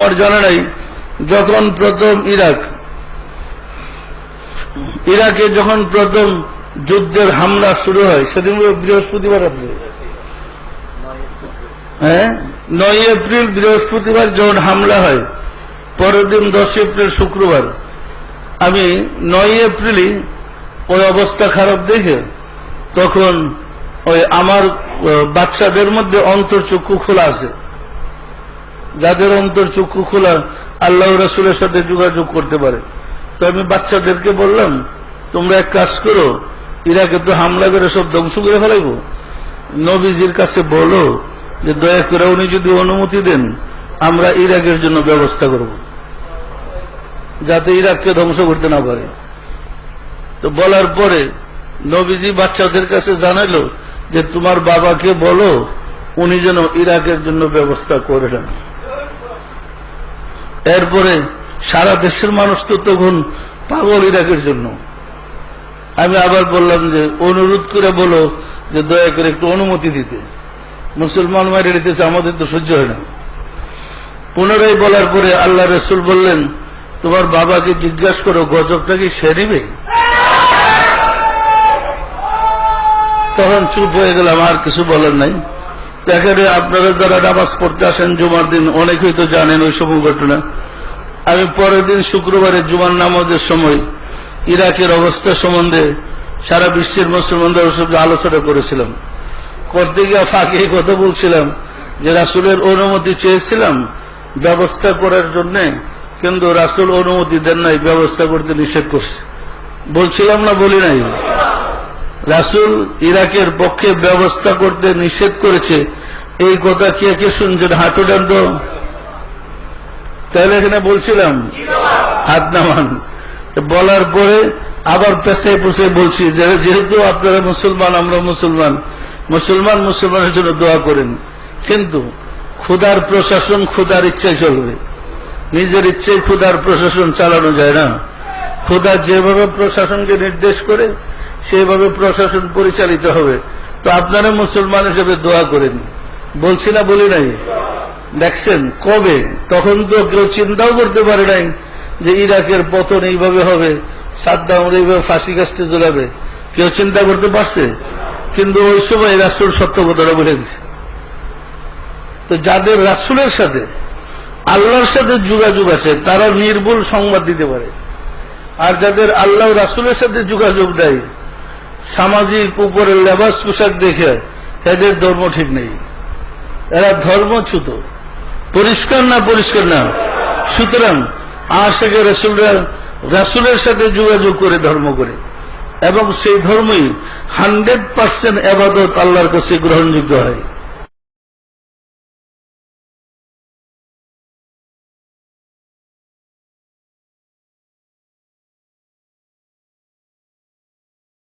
আমার জানা নাই যখন প্রথম ইরাক, ইরাকে যখন প্রথম যুদ্ধের হামলা শুরু হয়, সেদিন বৃহস্পতিবার আছে হ্যাঁ? নয় এপ্রিল বৃহস্পতিবার যখন হামলা হয়, পরের দিন দশ এপ্রিল শুক্রবার। আমি নয় এপ্রিলই ওই অবস্থা খারাপ দেখে তখন ওই আমার বাচ্চাদের মধ্যে অন্তর্চক্ষু খোলা আছে। যাদের অন্তর চক্ষু খোলা, আল্লাহ রাসুলের সাথে যোগাযোগ করতে পারে। তো আমি বাচ্চাদেরকে বললাম, তোমরা এক কাজ করো ইরাকে তো হামলা করে সব ধ্বংস করে ফেলাইব। নবীজির কাছে বলো যে, দয়া করে উনি যদি অনুমতি দেন, আমরা ইরাকের জন্য ব্যবস্থা করব। যাতে ইরাককে ধ্বংস করতে না পারে। তো বলার পরে নবীজি বাচ্চাদের কাছে জানালো যে, তোমার বাবাকে বলো, উনি যেন ইরাকের জন্য ব্যবস্থা করে দেন। এরপরে সারা দেশের মানুষ তো তখন পাগল ইরাকের জন্য। আমি আবার বললাম যে, অনুরোধ করে বলো যে, দয়া করে একটু অনুমতি দিতে। মুসলমান মারি দিতেছে আমাদের তো সহ্য হয় না। পুনরায় বলার পরে আল্লাহ রসুল বললেন, তোমার বাবাকে জিজ্ঞাসা করো, গজবটা কি সে নিবে? তখন চুপ হয়ে গেলাম, আর কিছু বলার নাই। এখানে আপনারা যারা নামাজ পড়তে আসেন জুমার দিন, অনেকেই তো জানেন ওই সব ঘটনা। আমি পরের দিন শুক্রবারে জুমার নামাজের সময় ইরাকের অবস্থা সম্বন্ধে সারা বিশ্বের মুসলমানদের সঙ্গে আলোচনা করেছিলাম। করতে গিয়ে ফাঁকে কথা বলছিলাম যে রাসুলের অনুমতি চেয়েছিলাম ব্যবস্থা করার জন্য, কিন্তু রাসুল অনুমতি দেন নাই, ব্যবস্থা করতে নিষেধ করছে। বলছিলাম না, বলি নাই। রাসুল ইরাকের পক্ষে ব্যবস্থা করতে নিষেধ করেছে। এই কথা কে কে শুনছেন? হাঁটু ডান তো তাহলে এখানে বলছিলাম, হাত নামান। বলার পরে আবার পেশায় পুষে বলছি যেহেতু আপনারা মুসলমান, আমরা মুসলমান মুসলমান মুসলমানের জন্য দোয়া করেন। কিন্তু ক্ষুদার প্রশাসন ক্ষুদার ইচ্ছায় চলবে। নিজের ইচ্ছায় ক্ষুদার প্রশাসন চালানো যায় না। ক্ষুধা যেভাবে প্রশাসনকে নির্দেশ করে সেইভাবে প্রশাসন পরিচালিত হবে। তো আপনারা মুসলমান হিসেবে দোয়া করেন। বলছি না, বলি নাই। দেখছেন, কবে? তখন তো কেউ চিন্তাও করতে পারে নাই যে ইরাকের পতন এইভাবে হবে, সাদ্দাম এইভাবে ফাঁসি কাস্টে জ্বলাবে। কেউ চিন্তা করতে পারছে? কিন্তু ওই সময় রাসুল সত্য কথাটা বলে দিছে। তো যাদের রাসুলের সাথে, আল্লাহর সাথে যোগাযোগ আছে, তারা নির্ভুল সংবাদ দিতে পারে। আর যাদের আল্লাহ রাসুলের সাথে যোগাযোগ দেয় সামাজিক উপরে লেবাস পোশাক দেখে এদের ধর্ম ঠিক নেই। এরা ধর্মচ্যুত। পরিষ্কার না পরিষ্কার না? সুতরাং আশেখে রসুলরা, রাসুলের সাথে যোগাযোগ করে, ধর্ম করে। এবং সেই ধর্মই হান্ড্রেড পার্সেন্ট আবাদত আল্লাহর কাছে গ্রহণযোগ্য হয়।